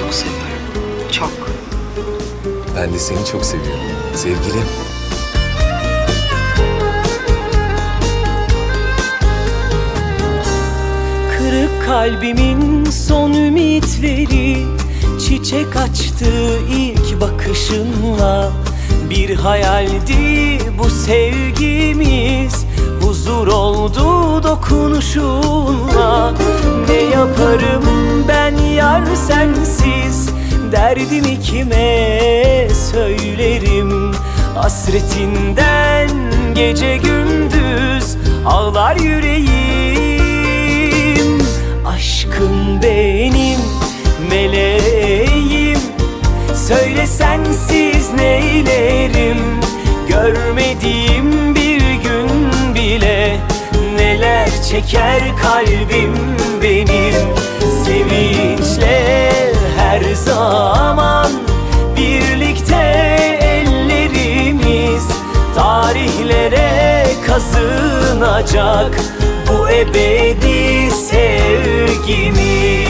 çok seviyorum. Çok. Ben de seni çok seviyorum. Sevgilim. Kırık kalbimin son ümitleri Çiçek açtı ilk bakışınla Bir hayaldi bu sevgimiz Huzur oldu dokunuşunla Ne yaparım yar sensiz. Derdimi kime söylerim? Hasretinden gece gündüz Ağlar yüreğim. Aşkım benim meleğim. Söyle sensiz neylerim? Görmediğim bir gün bile Neler çeker kalbim benim Sevinçle her zaman. Birlikte ellerimiz Tarihlere kazınacak. Bu ebedi sevgimiz